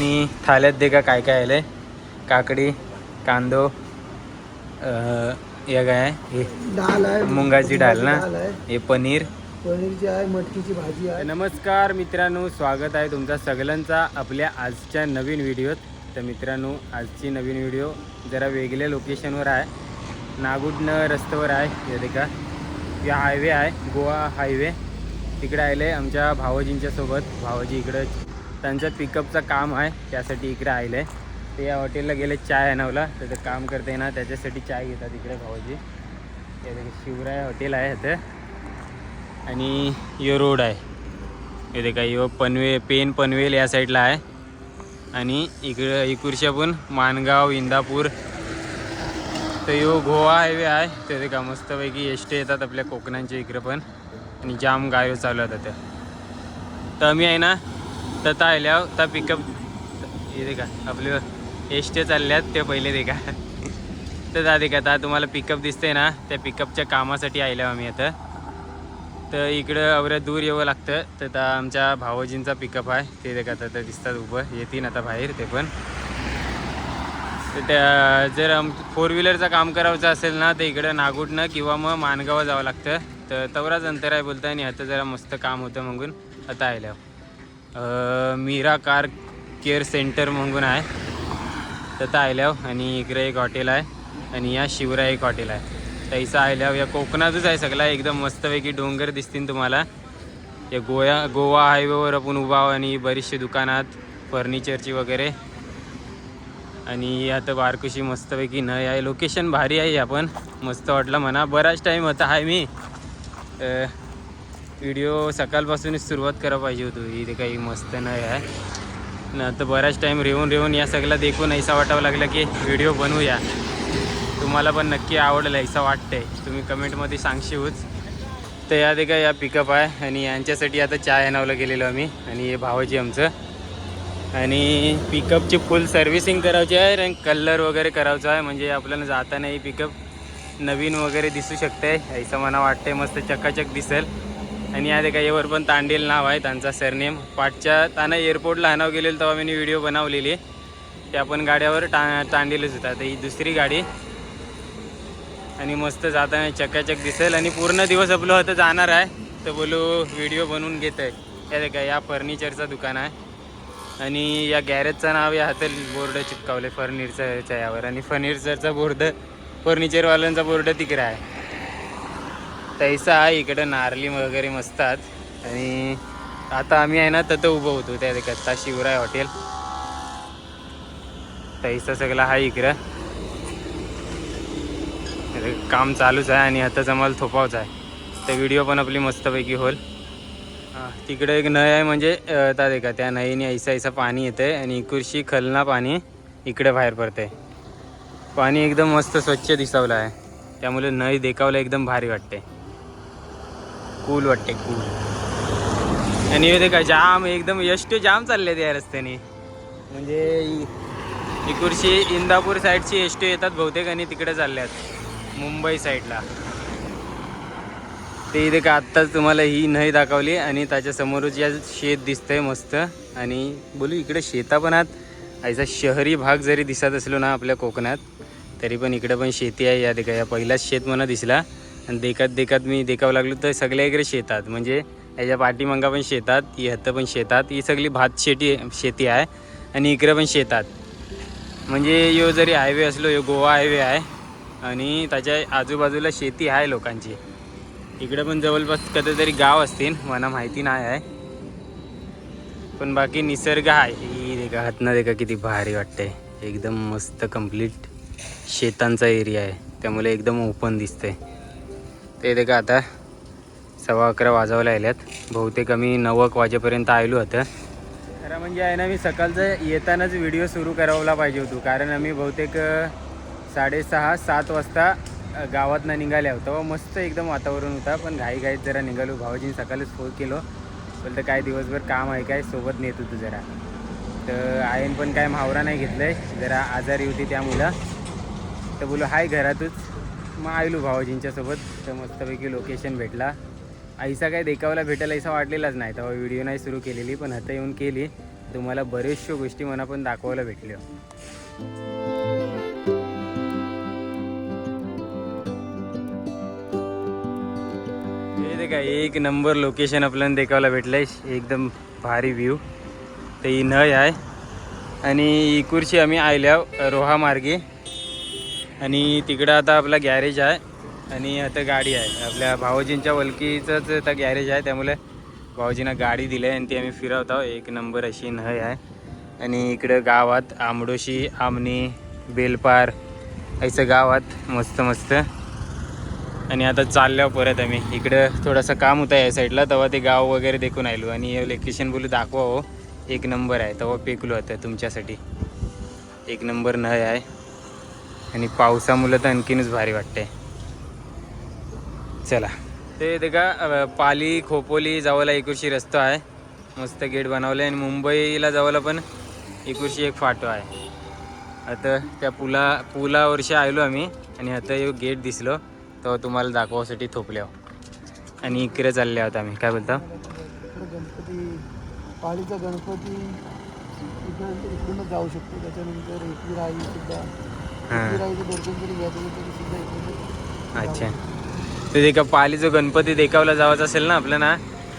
आणि थाल्यात दे का काय काय आलंय? काकडी कांदो या काय आहे? हे डाळ आहे. मुंगाची डाळ ना? आहे. हे पनीर. पनीरची आहे मटकीची भाजी आहे. नमस्कार मित्रांनो स्वागत आहे तुमचा सगळ्यांचा आपल्या आजच्या नवीन व्हिडिओत. तर मित्रांनो आजची नवीन व्हिडिओ जरा वेगळ्या लोकेशनवर आहे. नागुडनं रस्त्यावर आहे हे देखा. या हायवे आहे गोवा हायवे तिकडे आले आहे आमच्या भावजींच्या सोबत. भावजी इकडं त्यांचं पिकअपचं काम आहे. त्यासाठी इकडे आले आहे ते या हॉटेलला गेले चाय आणवला तर काम करते ना त्याच्यासाठी चाय घेतात इकडे भावजी त्या देखा शिवराय हॉटेल आहे इथं. आणि यो रोड आहे. इथे काही यो पनवे पेन पनवेल या साईडला आहे. आणि इकडं इकुरशा पण माणगाव इंदापूर. तर यो गोवा हायवे आहे. ते देखा मस्तपैकी एस टी येतात आपल्या कोकणांच्या इकडं पण. आणि जाम गायो चालू आहेत आता तर मी आहे ना तथा आल्यावर तर पिकअप हे देखा आपले एस टी चालल्यात ते पहिले देखा. तर दा देखा आता तुम्हाला पिकअप दिसतंय ना त्या पिकअपच्या कामासाठी आल्या आम्ही आता. तर इकडं अवऱ्या दूर यावं लागतं तर आता आमच्या भावजींचा पिकअप आहे ते देखा आता दिसतात उभं येतील आता बाहेर ते पण. तर त्या जर आम फोर व्हीलरचं काम करायचं असेल ना तर इकडं नागुडनं किंवा मग मानगावं जावं लागतं. तर तवराच अंतर आहे बोलता आणि आता जरा मस्त काम होतं म्हणून आता आल्यावर मीरा कार केअर सेंटर म्हणून आहे. तर आयल्याव आणि इकडे एक हॉटेल आहे आणि या शिवराय एक हॉटेल आहे. तैसा आयल्याव या कोकणातच आहे सगळा एकदम मस्तपैकी डोंगर दिसतील तुम्हाला. या गोया गोवा हायवेवर आपण उभा आहो आणि बरीचशी दुकानात फर्निचरची वगैरे. आणि आता बारकुशी मस्तपैकी नय आहे लोकेशन भारी आहे आपण. मस्त वाटलं म्हणा. बराच टाईम होता आहे मी. व्हिडिओ सकाळपासूनच सुरुवात करायला पाहिजे होती. इथे काही मस्त नाही आहे. ना तर बराच टाईम रेवून रेवून या सगळ्या देखून ऐसा वाटावं लागलं की व्हिडिओ बनवूया. तुम्हाला पण नक्की आवडेल ऐसा वाटतंय. तुम्ही कमेंटमध्ये सांगशीवच तर या देखा या पिकअप आहे. आणि यांच्यासाठी आता चाय आणावलं गेलेलो आम्ही. आणि हे भावाजी आमचं. आणि पिकअपची फुल सर्व्हिसिंग करायची आहे आणि कलर वगैरे करायचं आहे. म्हणजे आपल्याला जातानाही पिकअप नवीन वगैरे दिसू शकते ऐसा मला वाटतंय मस्त चकाचक दिसेल. आणि या देखा यावर पण तांडेल नाव आहे त्यांचा सरनेम. पाठच्या ताना एअरपोर्टला आणावं गेलेलं तेव्हा मी व्हिडिओ बनवलेली. त्या पण गाड्यावर टा तांडेलच होता तर ही दुसरी गाडी. आणि मस्त जाताना चकाचक दिसेल आणि पूर्ण दिवस आपलं होतं जाणार आहे. तर बोलू व्हिडिओ बनवून घेत आहे या देखा या फर्निचरचं दुकान आहे. आणि या गॅरेजचं नाव या हातात बोर्ड चिपकावले फर्निचरच्या यावर. आणि फर्निचरचा बोर्ड फर्निचरवाल्यांचा बोर्ड तिकडे आहे. तैसा आहे इकडं नारली वगैरे मस्त आणि आता आम्ही आहे ना तथं उभं होतो त्या कत्ता शिवराय हॉटेल. तैसा सगळा आहे इकडं. काम चालूच आहे आणि आताच आम्हाला थोपावच आहे. तर व्हिडिओ पण आपली मस्तपैकी होईल तिकडं तिकडे एक नय आहे म्हणजे अं, ता देखा त्या नयीने ऐसा ऐसा पाणी येतं आणि इकुरशी खलना पाणी इकडे बाहेर पडते. पाणी एकदम मस्त स्वच्छ दिसावलं आहे. त्यामुळे नय देखावलं एकदम भारी वाटते. कूल वाटते कूल आणि ते का जाम एकदम यष्ट जाम चालले त्या रस्त्याने. म्हणजे इकडची इंदापूर साईडची एस टी येतात बहुतेक आणि तिकडे चालल्यात मुंबई साईडला. ते इथे का आत्ताच तुम्हाला ही नही दाखवली आणि त्याच्या समोरच या शेत दिसतंय मस्त. आणि बोलू इकडे शेता पण आहात. ऐसा शहरी भाग जरी दिसत असलो ना आपल्या कोकणात तरी पण इकडे पण शेती आहे या देखा या पहिलाच शेत मला दिसला. आणि देखत देखत मी देखावं लागलो तर सगळ्या इकडे शेतात. म्हणजे याच्या पाठीमागा पण शेतात ही पण शेतात. ही सगळी भात शेती शेती आहे आणि इकडे पण शेतात. म्हणजे यो जरी हायवे असलो यो गोवा हायवे आहे आणि त्याच्या आजूबाजूला शेती आहे लोकांची. इकडे पण जवळपास कधीतरी गाव असतील मला माहिती नाही आहे. पण बाकी निसर्ग आहे. ही देखा हातनं देखा किती भारी वाटते एकदम मस्त कंप्लीट शेतांचा एरिया आहे. त्यामुळे एकदम ओपन दिसतंय. ते देखा आता सव्वा अकरा वाजवायला आल्यात बहुतेक आम्ही नऊ एक वाजेपर्यंत आलो होतं खरं म्हणजे आहे ना मी सकाळचं येतानाच व्हिडिओ सुरू करावला पाहिजे होतो. कारण आम्ही बहुतेक साडेसहा सात वाजता गावातनं निघाल्या होतो. मस्त एकदम वातावरण होता पण घाई घाईत जरा निघालो. भावाजीने सकाळीच फोन केलो. बोलतं काय दिवसभर काम आहे काय? सोबत नेत होतो जरा. तर आईन पण काय म्हावरा नाही घेतलंय. जरा आजारी होती त्या मुलं. तर बोलो हाय घरातच. मग आयलो भाऊजींच्या सोबत तर मस्तपैकी लोकेशन भेटला. आईसा काय देखावला भेटेल ऐसा वाटलेलाच नाही तेव्हा व्हिडिओ नाही सुरू केलेली पण आता येऊन केली. तुम्हाला बरेचशा गोष्टी मला पण दाखवायला भेटल्या. हे ते काय एक नंबर लोकेशन आपल्याला भेटलं भेटलंय. एकदम भारी व्ह्यू ते ही नय आहे. आणि इकुरशी आम्ही आयल्या रोहा मार्गे. आणि तिकडं आता आपला गॅरेज आहे आणि आता गाडी आहे. आपल्या भाऊजींच्या वलकीचंच आता गॅरेज आहे त्यामुळे भाऊजींना गाडी दिली आहे आणि ती आम्ही फिरवत. आहोत एक नंबर अशी नय आहे. आणि इकडं गावात आमडोशी आमणी बेलपार असं गावात मस्त मस्त. आणि आता चालल्यावर परत आम्ही. इकडं थोडंसं काम होतं या साईडला तेव्हा ते गाव वगैरे देखून आलो. आणि हे लोकेशन बोलू दाखवा हो. एक नंबर आहे. तेव्हा पेकलो होतं तुमच्यासाठी. एक नंबर नय आहे. आणि पावसामुळं तर आणखीनच भारी वाटते चला. ते ते का पाली खोपोली जावायला एकुरशी रस्ता आहे. मस्त गेट बनवलं आणि मुंबईला जावायला पण एकुरशी एक फाटो आहे. आता त्या पुला पुलावरशी आलो आम्ही आणि आता एक गेट दिसलो. तो तुम्हाला दाखवासाठी थोपल्या. आणि इकडे चालले आहोत आम्ही. काय बोलता? गणपती पाळीचा गणपती इकडूनच जाऊ शकतो. त्याच्यानंतर सुद्धा. अच्छा. ते देखा पालीचं गणपती देखावला जावायचं असेल ना आपलं ना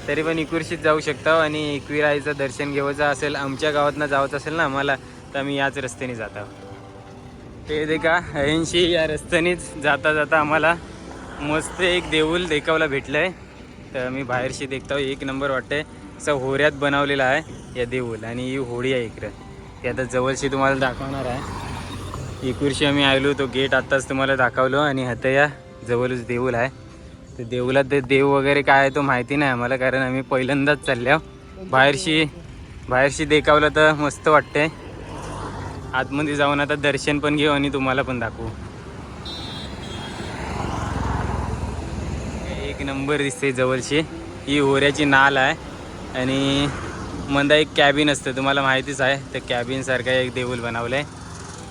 तरी पण इकुरशीत जाऊ शकता आणि एकविराईचं दर्शन घ्यायचं असेल आमच्या गावातनं जावंचं असेल ना आम्हाला तर आम्ही याच रस्त्याने जात ते देखा ऐंशी या रस्त्यानेच जाता जाता आम्हाला मस्त एक देऊळ देखावला भेटलं आहे तर मी बाहेरशी देखतो एक नंबर वाटतंय. असं होऱ्यात बनवलेला आहे या देऊळ आणि ही होळी आहे इकडं. ती आता जवळशी तुम्हाला दाखवणार आहे. इकुरशी आम्ही आलो तो गेट आत्ताच तुम्हाला दाखवलो आणि आता जवळच देऊळ आहे. तर देऊला ते देव वगैरे काय आहे तो माहिती नाही आम्हाला कारण आम्ही पहिल्यांदाच चालल्या बाहेरशी बाहेरशी देखावलं तर मस्त वाटते आतमध्ये जाऊन आता दर्शन पण घेऊ आणि तुम्हाला पण दाखवू. एक नंबर दिसते जवळची ही होऱ्याची नाल आहे आणि मंदा एक कॅबिन असतं तुम्हाला माहितीच आहे. तर कॅबिनसारखं एक देऊल बनवलं आहे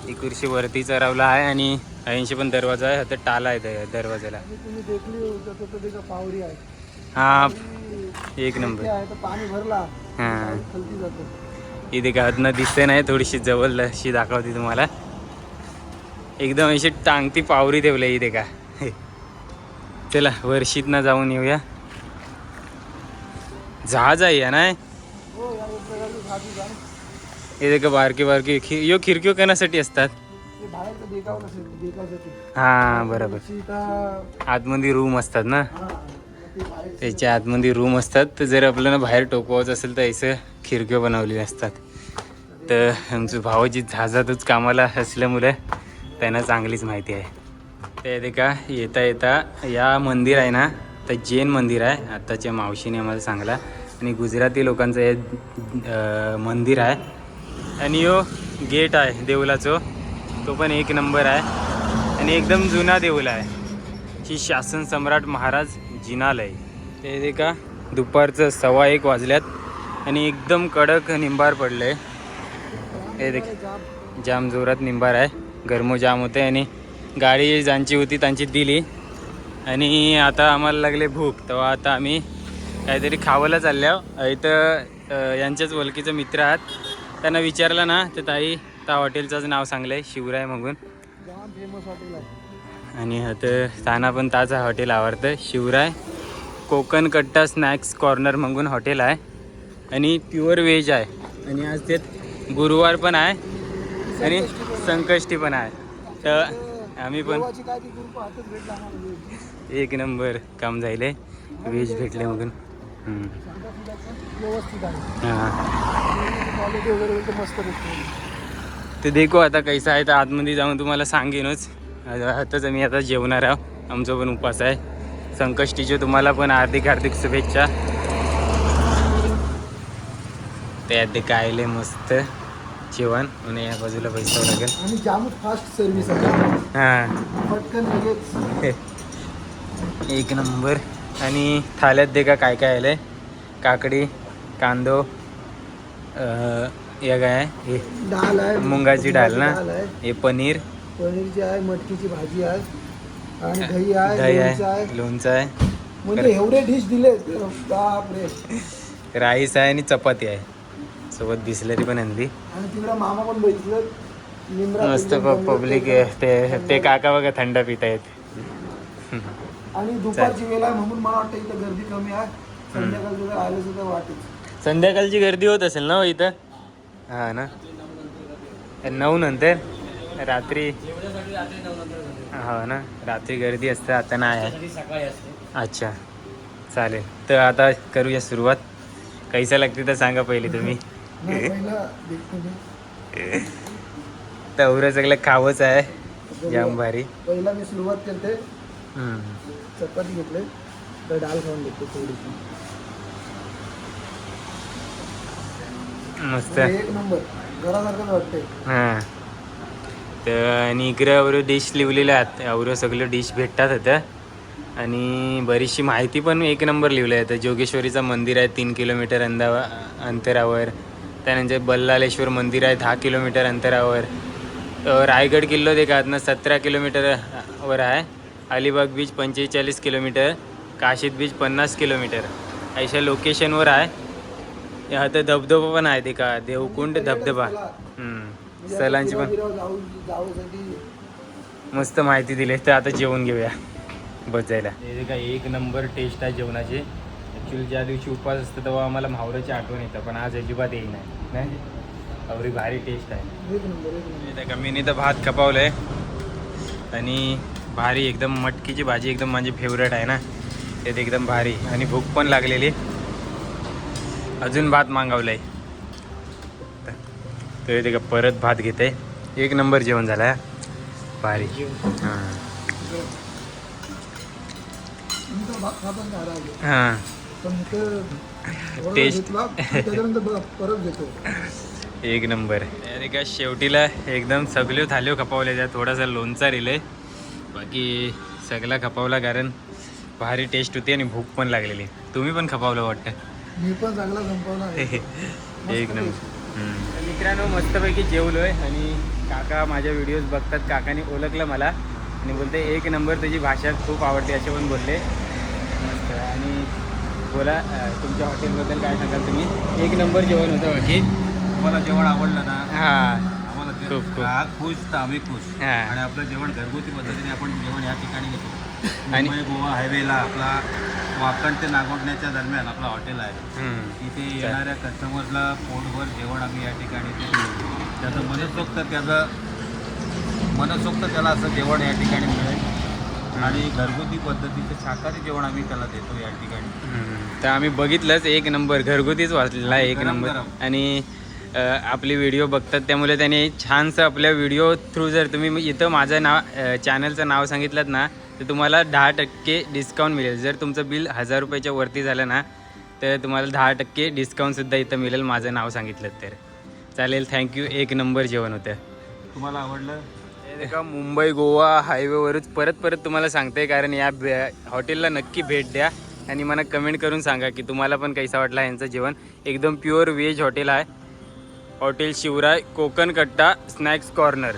ही खुर्शी वरती चढवला आहे आणि ऐंशी पण दरवाजा आहे. आता टाला आहे दरवाजाला. हा एक नंबर. हां. इथे घातनं दिसते नाही थोडीशी जवळ अशी दाखवते तुम्हाला. एकदम अशी टांगती पावरी ठेवलं इथे का? चला वर्षीतनं जाऊन येऊया. जहाज आहे या नाही? हो का बारकी बारकी खि यो खिडक्यो कणासाठी असतात. हा बरोबर. आतमध्ये रूम असतात ना? त्याच्या आतमध्ये रूम असतात. तर जर आपल्याला बाहेर टोकवायचं असेल तर असं खिडक्यो बनवलेले असतात. तर आमचं भावाची जहाजातच कामाला असल्यामुळे त्यांना चांगलीच माहिती आहे. ते का येता येता या मंदिर आहे ना तर जैन मंदिर आहे. आत्ताच्या मावशीने आम्हाला सांगला. आणि गुजराती लोकांचं हे मंदिर आहे. आणि यो गेट आहे देवलाचं. तो पण एक नंबर आहे. आणि एकदम जुना देऊल आहे. ही शासन सम्राट महाराज जिनालय. ते ते का दुपारचं सव्वा एक वाजल्यात. आणि एकदम कडक निंबार पडलं आहे हे देख जाम जोरात निंबार आहे. गरमो जाम होते आणि गाडी ज्यांची होती त्यांची दिली. आणि आता आम्हाला लागले भूक. तेव्हा आता आम्ही काहीतरी खावायला चालल्या. इथं यांच्याच ओळखीचे मित्र आहात. त्यांना विचारलं ना तर ताई त्या हॉटेलचंच नाव सांगलं आहे शिवराय म्हणून. फेमस हॉटेल आहे आणि आता ताना पण ताज हॉटेल आवडतं शिवराय कोकण कट्टा स्नॅक्स कॉर्नर म्हणून हॉटेल आहे. आणि प्युअर व्हेज आहे. आणि आज ते गुरुवार पण आहे. आणि संकष्टी पण आहे. तर आम्ही पण एक नंबर काम झाले व्हेज भेटले म्हणून. हां. क्वालिटी वगैरे एकदम मस्त भेटते. ते देखो आता कैसा आहे तर आतमध्ये जाऊन तुम्हाला सांगेनच. आता- आताच आम्ही आता जेवणार आहोत. आमचा पण उपास आहे. संकष्टीचे तुम्हाला पण हार्दिक हार्दिक शुभेच्छा. त्यात ते कायले मस्त जेवण. आणि या बाजूला पैसा लागेल. आणि जामच फास्ट आहे. हां. पटकन लगेच. एक नंबर. आणि थाल्यात दे का काय काय आलंय? काकडी कांदो. या काय आहे? हे डाळ आहे. मुंगाची डाळ ना? आहे. हे पनीर? पनीरची आहे मटकीची भाजी आहे. आणि दही आहे दही लोणचं आहे. आहे लोणचं आहे. म्हणजे एवढे डिश दिले बाप रे राईस आहे आणि चपाती आहे. सोबत बिसलरी पण आणली आणि तिकडे मामा पण बघितलं. निमरा मस्त पब्लिक ते ते काका बघा थंड पित आहेत. आणि दुपारची वेळ आहे म्हणून मला वाटतं इथं गर्दी कमी आहे. संध्याकाळचं जर आलं सुद्धा वाटेल. संध्याकाळची गर्दी होत असेल ना हो इथं? हा ना. नऊ नंतर? रात्री? हो ना. रात्री गर्दी असते आता नाही आहे. सकाळी असते अच्छा. चालेल. तर आता करूया सुरुवात. कैसा लागते तर सांगा पहिले तुम्ही. तर सगळं खावंच आहे. जाम भारी. पहिला मी सुरुवात करते. चपाती घेतले. तर डाळ खाऊन घेतो थोडीशी. मस्त. एक नंबर घरासारखंच वाटते हां. तर आणि इकडे अवरं डिश लिहिलेल्या आहेत. अवरं सगळं डिश भेटतात होतं आणि बरीचशी माहिती पण एक नंबर लिहिलं आहे तर जोगेश्वरीचं मंदिर आहे तीन किलोमीटर अंदा अंतरावर. त्यानंतर बल्लालेश्वर मंदिर आहे दहा किलोमीटर अंतरावर. तर रायगड किल्लो ते का सतरा किलोमीटर वर आहे. अलिबाग बीच पंचेचाळीस किलोमीटर काशीद बीच पन्नास किलोमीटर अशा लोकेशनवर आहे. हा तर धबधबा पण आहे ते का देवकुंड धबधबा हम्म. सलांची पण मस्त माहिती दिली तर आता जेवण घेऊया बस जायला हे काय एक नंबर टेस्ट आहे जेवणाची. ॲक्च्युली ज्या दिवशी उपवास असतं तेव्हा आम्हाला म्हावऱ्याची आठवण येतं पण आज अजिबात येई नाही नाही? अवरी भारी टेस्ट आहे. त्या कमीने तर भात खपावलंय आणि भारी एकदम मटकीची भाजी एकदम माझी फेवरेट आहे ना. त्यात एकदम भारी आणि भूक पण लागलेली. अजून भात मागवलाय. तर इथे का परत भात घेते. एक नंबर जेवण झालं भारी. हां. हां. टेस्ट एक नंबर. अरे का शेवटीला एकदम सगळ्यो थाल्यो खपावल्या त्या थोडासा लोणचा रिले बाकी सगळा खपावला कारण भारी टेस्ट होती आणि भूक पण लागलेली. तुम्ही पण खपावलं वाटतं? मी पण चांगला संपवला आहे. एक नंबर. मित्रांनो मस्तपैकी जेवलोय आणि काका माझ्या व्हिडिओज बघतात. काकाने ओळखलं मला. आणि बोलते एक नंबर तुझी भाषा खूप आवडते असे पण बोलले. मस्त. आणि बोला तुमच्या हॉटेलबद्दल काय सांगाल तुम्ही? एक नंबर जेवण होतं बाकी तुम्हाला जेवण आवडलं ना हां. आम्हाला खुश तर आम्ही खुश. हा. आणि आपलं जेवण घरगुती पद्धतीने आपण जेवण या ठिकाणी घेतो. आणि- मुंबई गोवा हायवेला आपला वाकण ते नागोठण्याच्या दरम्यान आपला हॉटेल आहे. इथे येणाऱ्या कस्टमर्सला पोटभर जेवण आम्ही या ठिकाणी त्याचं मनसोक्त त्याचं मनसोक्त त्याला असं जेवण या ठिकाणी मिळेल. आणि घरगुती पद्धतीचं शाकाहारी जेवण आम्ही त्याला देतो या ठिकाणी. तर आम्ही बघितलंच एक नंबर घरगुतीच वाचलेला आहे एक नंबर. आणि आपले व्हिडिओ बघतात त्यामुळे त्याने छानसं आपल्या व्हिडिओ थ्रू जर तुम्ही इथं माझं नाव चॅनलचं नाव सांगितलं ना तर तुम्हाला दहा टक्के डिस्काउंट मिळेल. जर तुमचं बिल हजार रुपयाच्या वरती झालं ना तर तुम्हाला दहा टक्के डिस्काउंटसुद्धा इथं मिळेल. माझं नाव सांगितलं तर. चालेल थँक्यू एक नंबर जेवण होतं. तुम्हाला आवडलं? हे का मुंबई गोवा हायवेवरच परत परत तुम्हाला सांगते कारण या भे हॉटेलला नक्की भेट द्या. आणि मला कमेंट करून सांगा की तुम्हाला पण कैसा वाटला यांचं जेवण. एकदम प्युअर व्हेज हॉटेल आहे. Hotel Shivray Konkan Katta snacks corner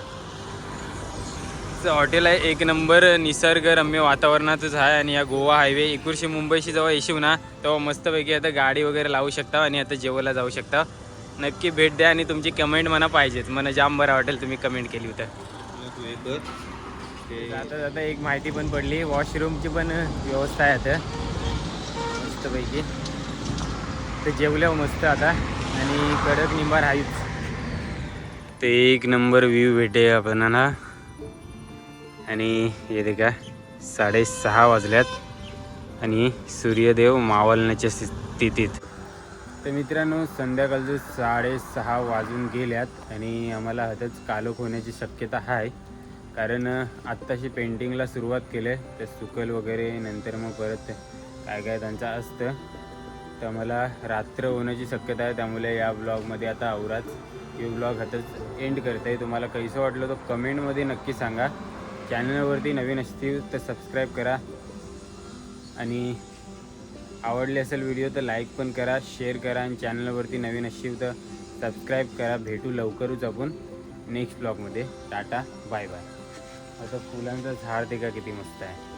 hotel आहे. एक नंबर निसर्गरम्य वातावरणातच आहे आणि या गोवा हायवे. एकुरशी मुंबईशी जेव्हा येशील ना तेव्हा मस्तपैकी आता गाडी वगैरे लावू शकता आणि आता जेवायला जाऊ शकता. नक्की भेट द्या आणि तुमची कमेंट मला पाहिजेच मला जाम बरं वाटेल तुम्ही कमेंट केली होतं. जाता जाता एक माहिती पण पडली. वॉशरूमची पण व्यवस्था आहे आता. मस्तपैकी. ते जेवल्यावर मस्त आता. आणि कडक निंबार आहेच ते एक नंबर व्ह्यू भेटे आपणाला आणि येते का साडेसहा वाजल्यात आणि सूर्यदेव मावलण्याच्या स्थितीत. तर मित्रांनो संध्याकाळचं साडेसहा वाजून गेल्यात आणि आम्हाला हातच कालोख होण्याची शक्यता आहे. कारण आत्ताशी पेंटिंगला सुरुवात केली आहे तर सुकल वगैरे नंतर मग परत काय काय त्यांचं असतं. तर मला रात्र होण्याची शक्यता आहे त्यामुळे या ब्लॉगमध्ये आता आवराच. हे ब्लॉग हातच एंड करत आहे तुम्हाला कैसं वाटलं तर कमेंटमध्ये नक्की सांगा. चॅनलवरती नवीन असतील तर सबस्क्राईब करा. आणि आवडले असेल व्हिडिओ तर लाईक पण करा शेअर करा आणि चॅनलवरती नवीन असशील तर सबस्क्राईब करा. भेटू लवकरच आपण नेक्स्ट ब्लॉगमध्ये टाटा बाय बाय आता फुलांचं झाड ते का किती मस्त आहे.